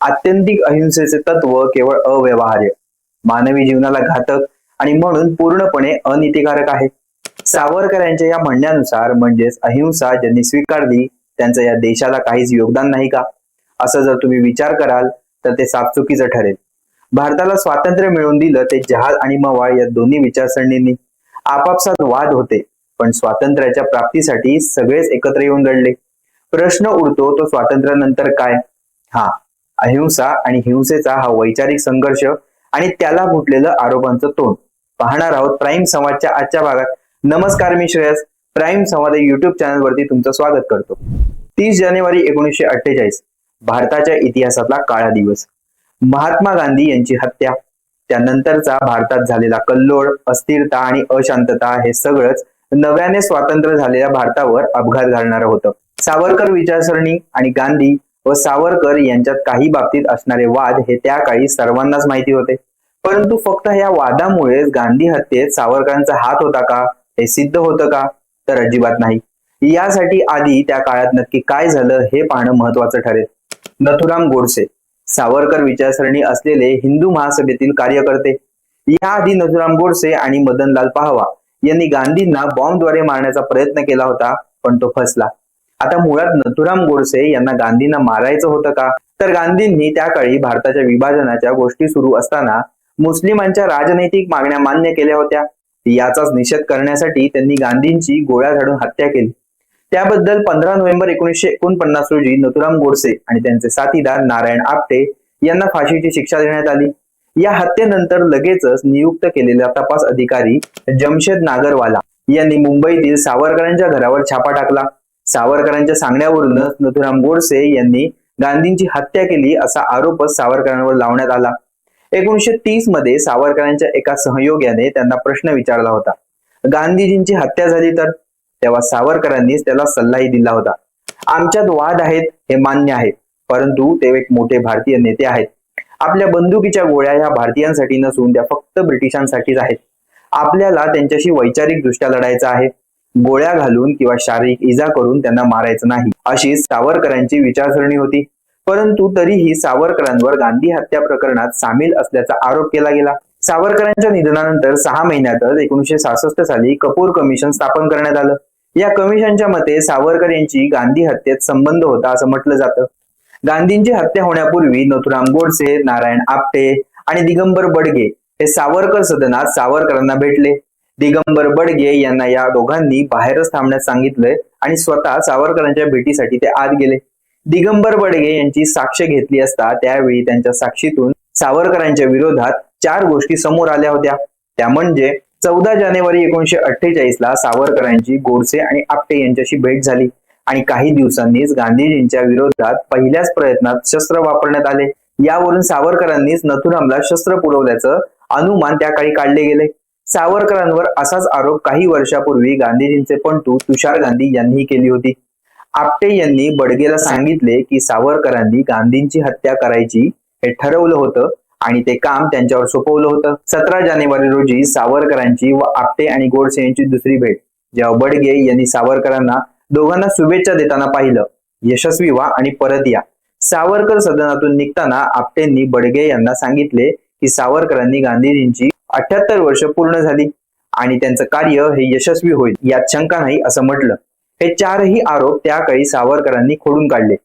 आत्यंतिक अहिंसेचे तत्व केवळ अव्यवहार्य. मानवी जीवनाला घातक आणि म्हणून पूर्णपणे अनितिकारक आहे. सावरकर यांच्या या म्हणण्यानुसार म्हणजेच अहिंसा ज्यांनी स्वीकारली त्यांचं या देशाला काहीच योगदान नाही का? असं जर तुम्ही विचार कराल तर ते साफचुकीचं ठरेल. भारताला स्वातंत्र्य मिळवून दिलं ते जहाज आणि मवाळ या दोन्ही विचारसरणींनी. आपापसात वाद होते पण स्वातंत्र्याच्या प्राप्तीसाठी सगळेच एकत्र येऊन लढले प्रश्न उरतो तो स्वातंत्र्यानंतर काय? हा अहिंसा आणि हिंसेचा हा वैचारिक संघर्ष आणि त्याला फुटलेलं आरोपांचं तोंड. पाहणार आहोत प्राईम संवादच्या आजच्या भागात. नमस्कार मी श्रेयस. प्राईम संवाद या युट्यूब चॅनलवरती तुमचं स्वागत करतो. तीस जानेवारी एकोणीसशे अठ्ठेचाळीस भारताच्या इतिहासातला काळा दिवस. महात्मा गांधी यांची हत्या. त्यानंतरचा भारतात झालेला कल्लोळ अस्थिरता आणि अशांतता हे सगळंच नव्याने स्वातंत्र्य झालेल्या भारतावर अपघात घालणारं होतं. सावरकर विचारसरणी आणि गांधी व सावरकर यांच्यात काही बाबतीत असणारे वाद हे त्या काळी सर्वांनाच माहिती होते. परंतु फक्त या वादामुळेच गांधी हत्येत सावरकरांचा हात होता का? हे सिद्ध होतं का? तर अजिबात नाही. यासाठी आधी त्या काळात नक्की काय झालं हे पाहणं महत्वाचं ठरेल. नथुराम गोडसे सावरकर विचारसरणी असलेले हिंदू महासभेतील कार्यकर्ते. याआधी नथुराम गोडसे आणि मदनलाल पाहवा यांनी गांधींना बॉम्बद्वारे मारण्याचा प्रयत्न केला होता पण तो फसला. आता मुळात नथुराम गोडसे यांना गांधींना मारायचं होतं का? तर गांधींनी त्या काळी भारताच्या विभाजनाच्या गोष्टी सुरू असताना मुस्लिमांच्या राजनैतिक मागण्या मान्य केल्या होत्या. याचाच निषेध करण्यासाठी त्यांनी गांधींची गोळ्या झाडून हत्या केली. त्याबद्दल पंधरा नोव्हेंबर एकोणीसशे एकोणपन्नास रोजी नथुराम गोडसे आणि त्यांचे साथीदार नारायण आपटे यांना फाशीची शिक्षा देण्यात आली. या हत्येनंतर लगेचच नियुक्त केलेला तपास अधिकारी जमशेद नागरवाला यांनी मुंबईतील सावरकरांच्या घरावर छापा टाकला. सावरकरांच्या सांगण्यावरूनच नथुराम गोडसे यांनी गांधींची हत्या केली असा आरोपच सावरकरांवर लावण्यात आला. एकोणीशे तीसमध्ये सावरकरांच्या एका सहयोग्याने त्यांना प्रश्न विचारला होता. गांधीजींची हत्या झाली तर? तेव्हा सावरकरांनीच त्याला सल्लाही दिला होता. आमच्यात वाद आहेत हे मान्य आहे परंतु ते एक मोठे भारतीय नेते आहेत. आपल्या बंदुकीच्या गोळ्या ह्या भारतीयांसाठी नसून त्या फक्त ब्रिटिशांसाठीच आहेत. आपल्याला त्यांच्याशी वैचारिक दृष्ट्या लढायचं आहे. गोळ्या घालून किंवा शारीरिक इजा करून त्यांना मारायचं नाही अशी सावरकरांची विचारसरणी होती. परंतु तरीही सावरकरांवर गांधी हत्या प्रकरणात सामील असल्याचा आरोप केला गेला. सावरकरांच्या निधनानंतर सहा महिन्यातच एकोणीशे सहासष्ट साली कपूर कमिशन स्थापन करण्यात आलं. या कमिशनच्या मते सावरकर यांची गांधी हत्येत संबंध होता असं म्हटलं जातं. गांधींची हत्या होण्यापूर्वी नथुराम गोडसे नारायण आपटे आणि दिगंबर बडगे हे सावरकर सदनात सावरकरांना भेटले. दिगंबर बडगे यांना या दोघांनी बाहेरच थांबण्यास सांगितलंय आणि स्वतः सावरकरांच्या भेटीसाठी ते आत गेले. दिगंबर बडगे यांची साक्ष घेतली असता त्यावेळी त्यांच्या साक्षीतून सावरकरांच्या विरोधात चार गोष्टी समोर आल्या होत्या. त्या म्हणजे चौदा जानेवारी एकोणीशे अठ्ठेचाळीस ला सावरकरांची गोडसे आणि आपटे यांच्याशी भेट झाली आणि काही दिवसांनीच गांधीजींच्या विरोधात पहिल्याच प्रयत्नात शस्त्र वापरण्यात आले. यावरून सावरकरांनीच नथुरामला शस्त्र पुरवल्याचं अनुमान त्या काळी काढले गेले. सावरकरांवर असाच आरोप काही वर्षापूर्वी गांधीजींचे पंटू तुषार गांधी यांनीही केली होती. आपटे यांनी बडगेला सांगितले की सावरकरांनी गांधींची हत्या करायची हे ठरवलं होतं आणि ते काम त्यांच्यावर सोपवलं होतं. सतरा जानेवारी रोजी सावरकरांची व आपटे आणि गोडसे यांची दुसरी भेट जेव्हा बडगे यांनी सावरकरांना दोघांना शुभेच्छा देताना पाहिलं यशस्वी व्हा आणि परत या. सावरकर सदनातून निघताना आपटेंनी बडगे यांना सांगितले की सावरकरांनी गांधीजींची अठ्याहत्तर वर्ष पूर्ण झाली आणि त्यांचं कार्य हे यशस्वी होईल यात शंका नाही असं म्हटलं. हे चारही आरोप त्या काळी सावरकरांनी खोडून काढले.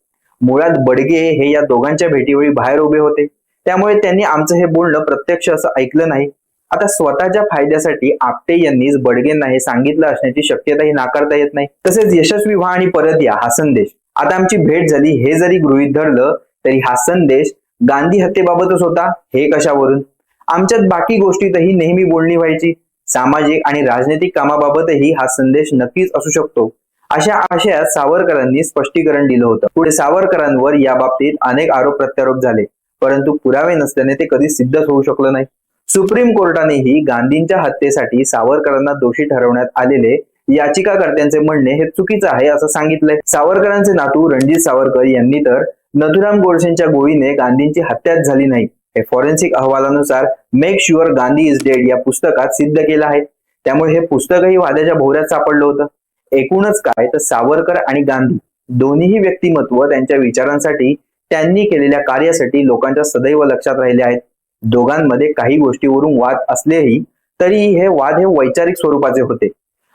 मुळात बडगे हे या दोघांच्या भेटीवेळी बाहेर उभे होते. त्यामुळे त्यांनी आमचं हे बोलणं प्रत्यक्ष असं ऐकलं नाही. आता स्वतःच्या फायद्यासाठी आपटे यांनीच बडगेंना हे सांगितलं असण्याची शक्यताही नाकारता येत नाही. तसेच यशस्वी व्हा आणि परत या हा संदेश. आता आमची भेट झाली हे जरी गृहीत धरलं तरी हा संदेश गांधी हत्येबाबतच होता हे कशावरून? आमच्यात बाकी गोष्टीतही नेहमी बोलणी व्हायची. सामाजिक आणि राजनैतिक कामाबाबतही हा संदेश नक्कीच असू शकतो. अशा आशयात सावरकरांनी स्पष्टीकरण दिलं होतं. पुढे सावरकरांवर या बाबतीत अनेक आरोप प्रत्यारोप झाले. परंतु पुरावे नसल्याने ते कधी सिद्धच होऊ शकलं नाही. सुप्रीम कोर्टानेही गांधींच्या हत्येसाठी सावरकरांना दोषी ठरवण्यात आलेले याचिकाकर्त्यांचे म्हणणे हे चुकीचं आहे असं सांगितलंय. सावरकरांचे नातू रणजित सावरकर यांनी तर नथुराम गोडसेंच्या गोळीने गांधींची हत्याच झाली नाही. हे फॉरेन्सिक अहवालानुसार make sure Gandhi is dead या पुस्तकात सिद्ध केलं आहे. त्यामुळे हे पुस्तकही वाद्याच्या भोवऱ्यात सापडलं होतं. एकूणच काय तर सावरकर आणि गांधी दोन्हीही व्यक्तिमत्व त्यांच्या विचारांसाठी त्यांनी केलेल्या कार्यासाठी लोकांच्या सदैव लक्षात राहिले आहेत. दोघांमध्ये काही गोष्टीवरून वाद असलेही तरी हे वाद हे वैचारिक स्वरूपाचे होते.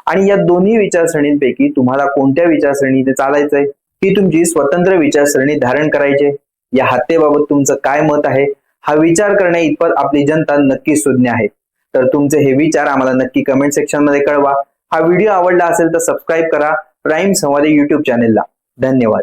आणि या दोन्ही विचारसरणींपैकी तुम्हाला कोणत्या विचारसरणीने चालायचंय? ही तुमची स्वतंत्र विचारसरणी धारण करायचे या हत्येबाबत तुमचं काय मत आहे? हा विचार करण्या इतपत आपली जनता नक्कीच सुज्ञ आहे. तर तुमचे हे विचार आम्हाला नक्की कमेंट सेक्शनमध्ये कळवा. हा व्हिडिओ आवडला असेल तर सबस्क्राईब करा. प्राईम संवादी युट्यूब चॅनेलला धन्यवाद.